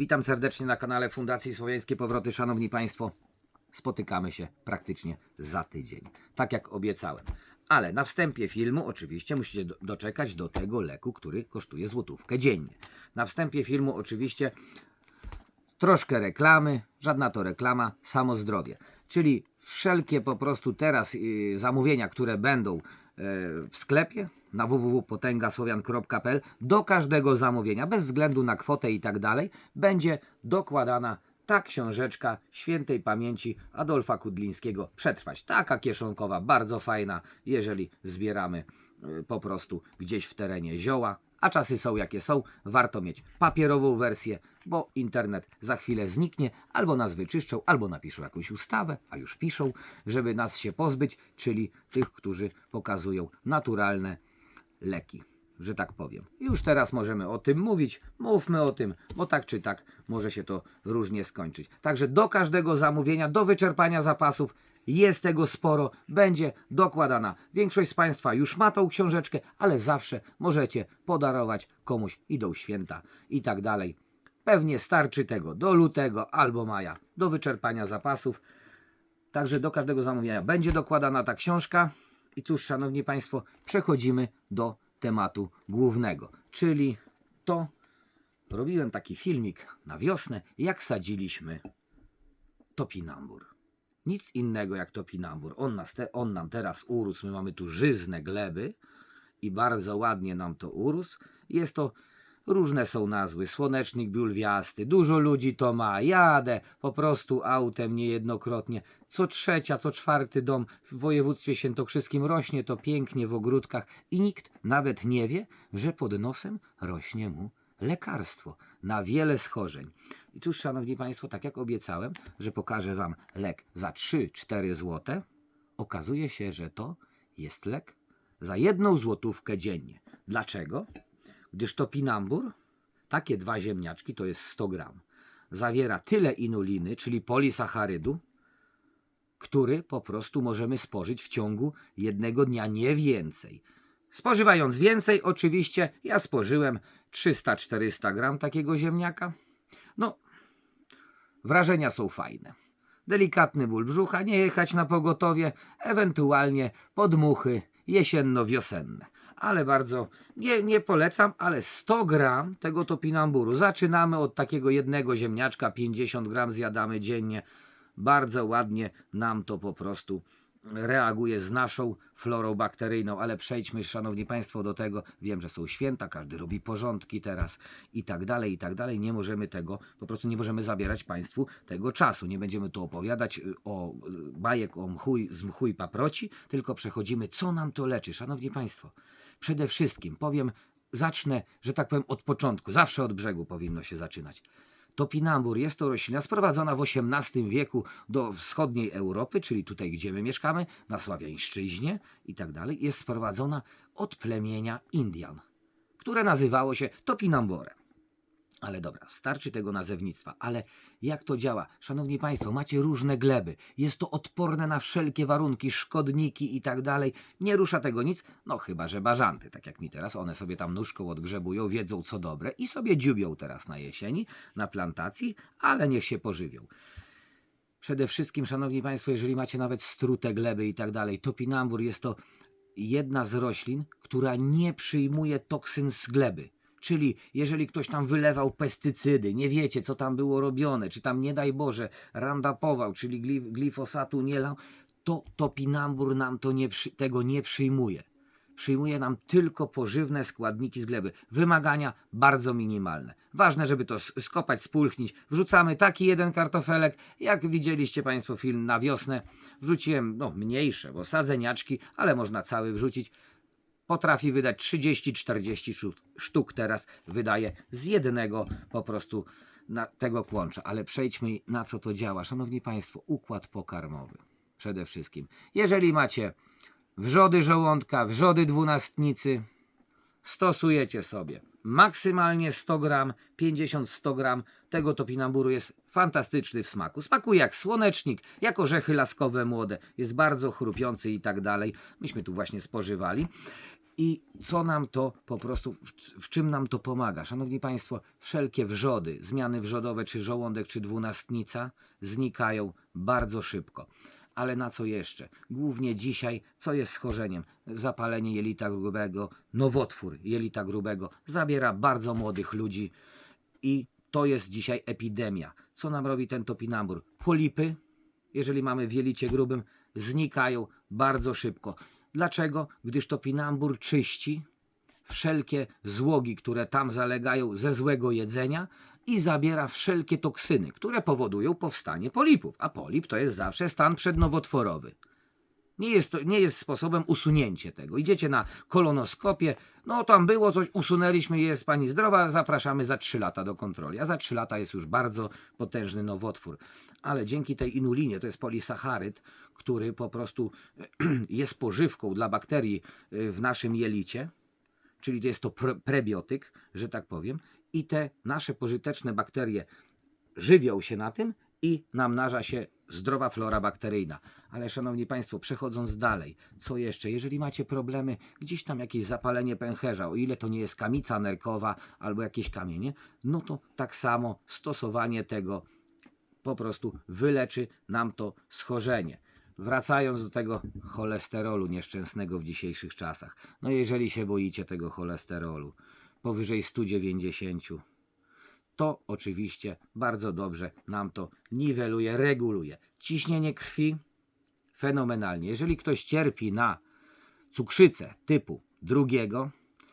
Witam serdecznie na kanale Fundacji Słowiańskie Powroty. Szanowni Państwo, spotykamy się praktycznie za tydzień, tak jak obiecałem. Ale na wstępie filmu oczywiście musicie do- doczekać do tego leku, który kosztuje złotówkę dziennie. Na wstępie filmu oczywiście troszkę reklamy, żadna to reklama, samo zdrowie. Czyli wszelkie po prostu teraz y, zamówienia, które będą w sklepie na www.potęgasłowian.pl do każdego zamówienia, bez względu na kwotę i tak dalej, będzie dokładana ta książeczka świętej pamięci Adolfa Kudlińskiego. Przetrwać. Taka kieszonkowa, bardzo fajna, jeżeli zbieramy y, po prostu gdzieś w terenie zioła, a czasy są jakie są, warto mieć papierową wersję, bo internet za chwilę zniknie, albo nas wyczyszczą, albo napiszą jakąś ustawę, a już piszą, żeby nas się pozbyć, czyli tych, którzy pokazują naturalne leki, że tak powiem. Już teraz możemy o tym mówić, mówmy o tym, bo tak czy tak może się to różnie skończyć. Także do każdego zamówienia, do wyczerpania zapasów jest tego sporo, będzie dokładana. Większość z Państwa już ma tą książeczkę, ale zawsze możecie podarować komuś, idą święta i tak dalej. Pewnie starczy tego do lutego albo maja, do wyczerpania zapasów. Także do każdego zamówienia będzie dokładana ta książka. I cóż, szanowni państwo, przechodzimy do tematu głównego, czyli to robiłem taki filmik na wiosnę, jak sadziliśmy topinambur. Nic innego jak topinambur. On, nas te, on nam teraz urósł, my mamy tu żyzne gleby i bardzo ładnie nam to urósł. Jest to Różne są nazwy, słonecznik biulwiasty, dużo ludzi to ma, jadę po prostu autem niejednokrotnie. Co trzecia, co czwarty dom w województwie świętokrzyskim rośnie to pięknie w ogródkach i nikt nawet nie wie, że pod nosem rośnie mu lekarstwo na wiele schorzeń. I cóż, szanowni państwo, tak jak obiecałem, że pokażę wam lek za 3-4 złote, okazuje się, że to jest lek za jedną złotówkę dziennie. Dlaczego? gdyż topinambur, takie dwa ziemniaczki, to jest 100 gram, zawiera tyle inuliny, czyli polisacharydu, który po prostu możemy spożyć w ciągu jednego dnia, nie więcej. Spożywając więcej, oczywiście, ja spożyłem 300-400 gram takiego ziemniaka. No, wrażenia są fajne. Delikatny ból brzucha, nie jechać na pogotowie, ewentualnie podmuchy jesienno-wiosenne. Ale bardzo nie, nie polecam, ale 100 gram tego topinamburu. Zaczynamy od takiego jednego ziemniaczka, 50 gram zjadamy dziennie. Bardzo ładnie nam to po prostu reaguje z naszą florą bakteryjną, ale przejdźmy, szanowni państwo, do tego. Wiem, że są święta, każdy robi porządki teraz i tak dalej, i tak dalej. Nie możemy tego, po prostu nie możemy zabierać państwu tego czasu. Nie będziemy tu opowiadać y, o y, bajek o mchuj, z mchu i paproci, tylko przechodzimy, co nam to leczy. Szanowni państwo, przede wszystkim powiem, zacznę, że tak powiem, od początku. Zawsze od brzegu powinno się zaczynać. Topinambur jest to roślina sprowadzona w XVIII wieku do wschodniej Europy, czyli tutaj, gdzie my mieszkamy, na Sławiańszczyźnie i tak dalej. Jest sprowadzona od plemienia Indian, które nazywało się Topinamborem. Ale dobra, starczy tego nazewnictwa. Ale jak to działa? Szanowni Państwo, macie różne gleby. Jest to odporne na wszelkie warunki, szkodniki i tak dalej. Nie rusza tego nic, no chyba, że bażanty, tak jak mi teraz. One sobie tam nóżką odgrzebują, wiedzą co dobre i sobie dziubią teraz na jesieni, na plantacji, ale niech się pożywią. Przede wszystkim, Szanowni Państwo, jeżeli macie nawet strute gleby i tak dalej, topinambur jest to jedna z roślin, która nie przyjmuje toksyn z gleby. Czyli jeżeli ktoś tam wylewał pestycydy, nie wiecie co tam było robione, czy tam nie daj Boże randapował, czyli gli- glifosatu nie lał, to topinambur nam to nie tego nie przyjmuje. Przyjmuje nam tylko pożywne składniki z gleby. Wymagania bardzo minimalne. Ważne, żeby to skopać, spulchnić. Wrzucamy taki jeden kartofelek, jak widzieliście Państwo film na wiosnę. Wrzuciłem, no mniejsze, bo sadzeniaczki, ale można cały wrzucić potrafi wydać 30-40 sztuk, teraz wydaje z jednego po prostu tego kłącza. Ale przejdźmy na co to działa. Szanowni Państwo, układ pokarmowy przede wszystkim. Jeżeli macie wrzody żołądka, wrzody dwunastnicy, stosujecie sobie maksymalnie 100 gram, 50-100 gram tego topinamburu jest fantastyczny w smaku. Smakuje jak słonecznik, jak orzechy laskowe młode, jest bardzo chrupiący i tak dalej. Myśmy tu właśnie spożywali. I co nam to po prostu, w, czym nam to pomaga? Szanowni Państwo, wszelkie wrzody, zmiany wrzodowe, czy żołądek, czy dwunastnica znikają bardzo szybko. Ale na co jeszcze? Głównie dzisiaj, co jest schorzeniem? Zapalenie jelita grubego, nowotwór jelita grubego zabiera bardzo młodych ludzi i to jest dzisiaj epidemia. Co nam robi ten topinambur? Polipy, jeżeli mamy w jelicie grubym, znikają bardzo szybko. Dlaczego? Gdyż topinambur czyści wszelkie złogi, które tam zalegają ze złego jedzenia i zabiera wszelkie toksyny, które powodują powstanie polipów. A polip to jest zawsze stan przednowotworowy. Nie jest, to, nie jest sposobem usunięcie tego. Idziecie na kolonoskopię, no tam było coś, usunęliśmy, jest pani zdrowa, zapraszamy za 3 lata do kontroli. A za 3 lata jest już bardzo potężny nowotwór. Ale dzięki tej inulinie, to jest polisacharyd, który po prostu jest pożywką dla bakterii y, w naszym jelicie, czyli to jest to pre prebiotyk, że tak powiem, i te nasze pożyteczne bakterie żywią się na tym i namnaża się zdrowa flora bakteryjna. Ale szanowni Państwo, przechodząc dalej, co jeszcze? Jeżeli macie problemy, gdzieś tam jakieś zapalenie pęcherza, o ile to nie jest kamica nerkowa albo jakieś kamienie, no to tak samo stosowanie tego po prostu wyleczy nam to schorzenie. Wracając do tego cholesterolu nieszczęsnego w dzisiejszych czasach. No jeżeli się boicie tego cholesterolu powyżej 190, to oczywiście bardzo dobrze nam to niweluje, reguluje. Ciśnienie krwi fenomenalnie. Jeżeli ktoś cierpi na cukrzycę typu drugiego,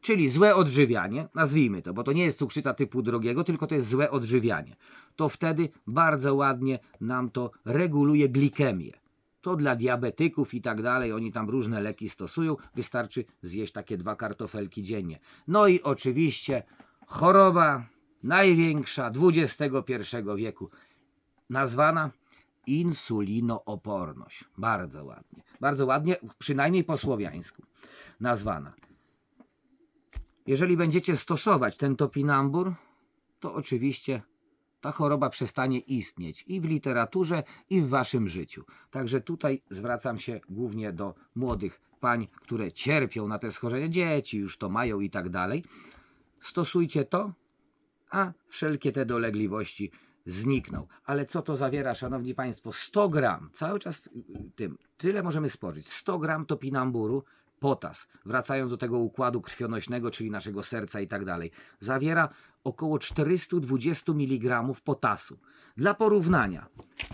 czyli złe odżywianie, nazwijmy to, bo to nie jest cukrzyca typu drugiego, tylko to jest złe odżywianie, to wtedy bardzo ładnie nam to reguluje glikemię. To dla diabetyków i tak dalej, oni tam różne leki stosują, wystarczy zjeść takie dwa kartofelki dziennie. No i oczywiście choroba największa XXI wieku, nazwana insulinooporność. Bardzo ładnie. Bardzo ładnie, przynajmniej po słowiańsku nazwana. Jeżeli będziecie stosować ten topinambur, to oczywiście ta choroba przestanie istnieć i w literaturze, i w waszym życiu. Także tutaj zwracam się głównie do młodych pań, które cierpią na te schorzenia, dzieci już to mają i tak dalej. Stosujcie to, a wszelkie te dolegliwości znikną. Ale co to zawiera, szanowni państwo? 100 gram, cały czas y, tym, tyle możemy spożyć. 100 gram topinamburu, potas, wracając do tego układu krwionośnego, czyli naszego serca i tak dalej, zawiera około 420 mg potasu. Dla porównania,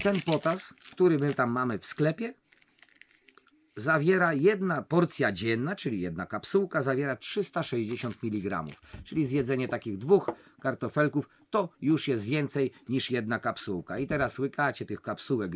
ten potas, który my tam mamy w sklepie, zawiera jedna porcja dzienna, czyli jedna kapsułka, zawiera 360 mg. Czyli zjedzenie takich dwóch kartofelków to już jest więcej niż jedna kapsułka. I teraz łykacie tych kapsułek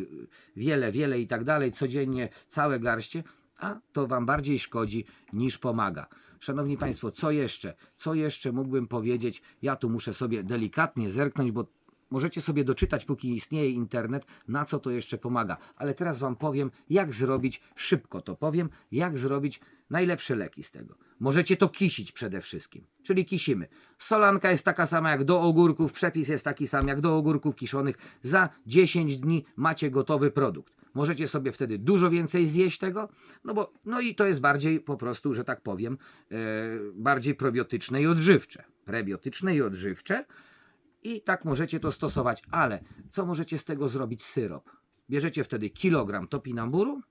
wiele, wiele i tak dalej, codziennie całe garście, a to Wam bardziej szkodzi niż pomaga. Szanowni Państwo, co jeszcze? Co jeszcze mógłbym powiedzieć? Ja tu muszę sobie delikatnie zerknąć, bo Możecie sobie doczytać, póki istnieje internet, na co to jeszcze pomaga. Ale teraz Wam powiem, jak zrobić, szybko to powiem, jak zrobić najlepsze leki z tego. Możecie to kisić przede wszystkim, czyli kisimy. Solanka jest taka sama jak do ogórków, przepis jest taki sam jak do ogórków kiszonych. Za 10 dni macie gotowy produkt. Możecie sobie wtedy dużo więcej zjeść tego, no bo no i to jest bardziej po prostu, że tak powiem, e, bardziej probiotyczne i odżywcze. Prebiotyczne i odżywcze i tak możecie to stosować, ale co możecie z tego zrobić syrop? Bierzecie wtedy kilogram topinamburu,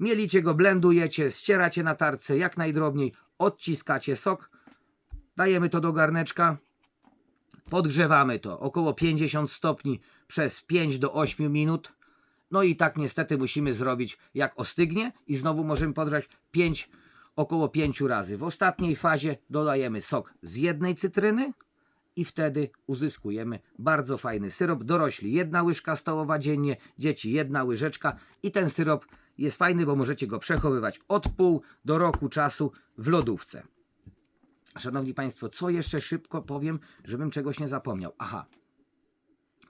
mielicie go, blendujecie, ścieracie na tarce jak najdrobniej, odciskacie sok, dajemy to do garneczka, podgrzewamy to około 50 stopni przez 5 do 8 minut. No i tak niestety musimy zrobić jak ostygnie i znowu możemy podgrzać 5, około 5 razy. W ostatniej fazie dodajemy sok z jednej cytryny, i wtedy uzyskujemy bardzo fajny syrop. Dorośli jedna łyżka stołowa dziennie, dzieci jedna łyżeczka i ten syrop jest fajny, bo możecie go przechowywać od pół do roku czasu w lodówce. Szanowni Państwo, co jeszcze szybko powiem, żebym czegoś nie zapomniał. Aha,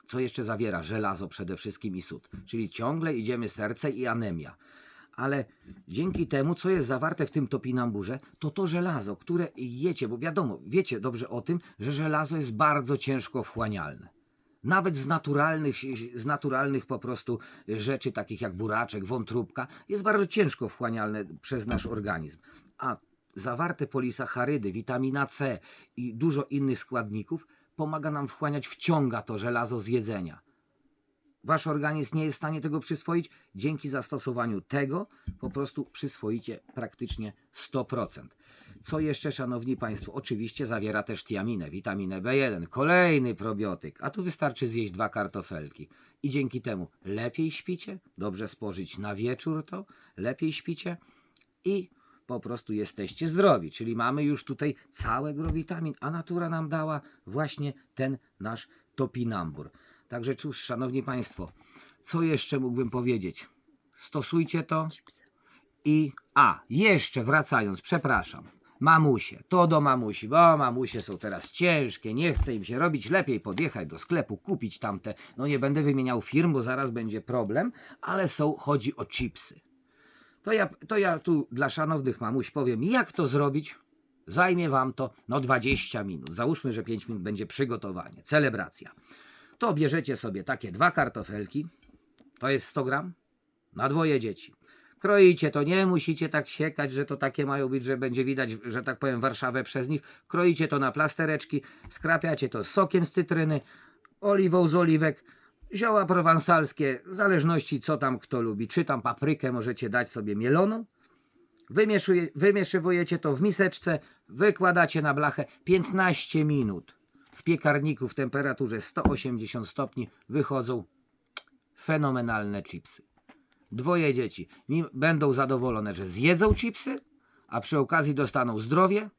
co jeszcze zawiera? Żelazo przede wszystkim i sód. Czyli ciągle idziemy serce i anemia ale dzięki temu, co jest zawarte w tym topinamburze, to to żelazo, które jecie, bo wiadomo, wiecie dobrze o tym, że żelazo jest bardzo ciężko wchłanialne. Nawet z naturalnych, z naturalnych po prostu rzeczy, takich jak buraczek, wątróbka, jest bardzo ciężko wchłanialne przez nasz organizm. A zawarte polisacharydy, witamina C i dużo innych składników pomaga nam wchłaniać, wciąga to żelazo z jedzenia. Wasz organizm nie jest w stanie tego przyswoić. Dzięki zastosowaniu tego po prostu przyswoicie praktycznie 100%. Co jeszcze, szanowni państwo? Oczywiście zawiera też tiaminę, witaminę B1, kolejny probiotyk, a tu wystarczy zjeść dwa kartofelki. I dzięki temu lepiej śpicie, dobrze spożyć na wieczór to, lepiej śpicie i po prostu jesteście zdrowi. Czyli mamy już tutaj całe gro witamin, a natura nam dała właśnie ten nasz topinambur. Także cóż, szanowni państwo, co jeszcze mógłbym powiedzieć? Stosujcie to i a, jeszcze wracając, przepraszam. Mamusie, to do mamusi, bo mamusie są teraz ciężkie, nie chce im się robić, lepiej podjechać do sklepu, kupić tamte, no nie będę wymieniał firm, bo zaraz będzie problem, ale są, chodzi o chipsy. To ja, to ja tu dla szanownych mamuś powiem, jak to zrobić. Zajmie wam to no 20 minut. Załóżmy, że 5 minut będzie przygotowanie, celebracja. To bierzecie sobie takie dwa kartofelki, to jest 100 gram, na dwoje dzieci. Kroicie to, nie musicie tak siekać, że to takie mają być, że będzie widać, że tak powiem, Warszawę przez nich. Kroicie to na plastereczki, skrapiacie to sokiem z cytryny, oliwą z oliwek, zioła prowansalskie, w zależności co tam kto lubi. Czy tam paprykę możecie dać sobie mieloną. Wymieszuje, wymieszywujecie to w miseczce, wykładacie na blachę 15 minut. W piekarniku w temperaturze 180 stopni wychodzą fenomenalne chipsy. Dwoje dzieci będą zadowolone, że zjedzą chipsy, a przy okazji dostaną zdrowie,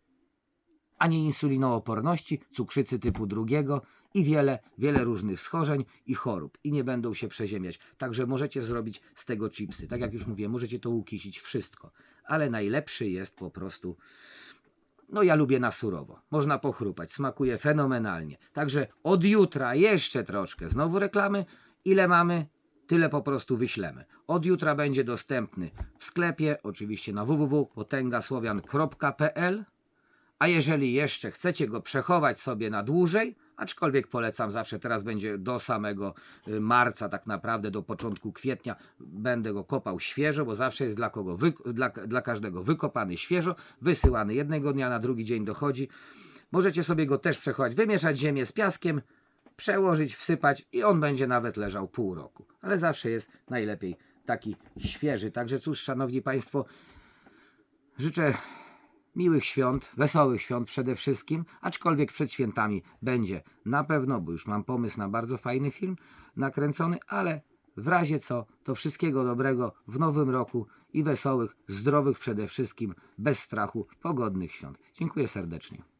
a nie insulinooporności, cukrzycy typu drugiego i wiele, wiele różnych schorzeń i chorób i nie będą się przeziemiać. Także możecie zrobić z tego chipsy. Tak jak już mówię, możecie to ukisić wszystko, ale najlepszy jest po prostu no ja lubię na surowo. Można pochrupać, smakuje fenomenalnie. Także od jutra jeszcze troszkę. Znowu reklamy. Ile mamy? Tyle po prostu wyślemy. Od jutra będzie dostępny w sklepie, oczywiście na www.potęgasłowian.pl a jeżeli jeszcze chcecie go przechować sobie na dłużej, aczkolwiek polecam zawsze, teraz będzie do samego y, marca, tak naprawdę do początku kwietnia, będę go kopał świeżo, bo zawsze jest dla, kogo wy, dla, dla każdego wykopany świeżo, wysyłany jednego dnia, na drugi dzień dochodzi. Możecie sobie go też przechować, wymieszać ziemię z piaskiem, przełożyć, wsypać i on będzie nawet leżał pół roku. Ale zawsze jest najlepiej taki świeży. Także cóż, szanowni państwo, życzę miłych świąt, wesołych świąt przede wszystkim, aczkolwiek przed świętami będzie na pewno, bo już mam pomysł na bardzo fajny film nakręcony, ale w razie co, to wszystkiego dobrego w nowym roku i wesołych, zdrowych przede wszystkim, bez strachu, pogodnych świąt. Dziękuję serdecznie.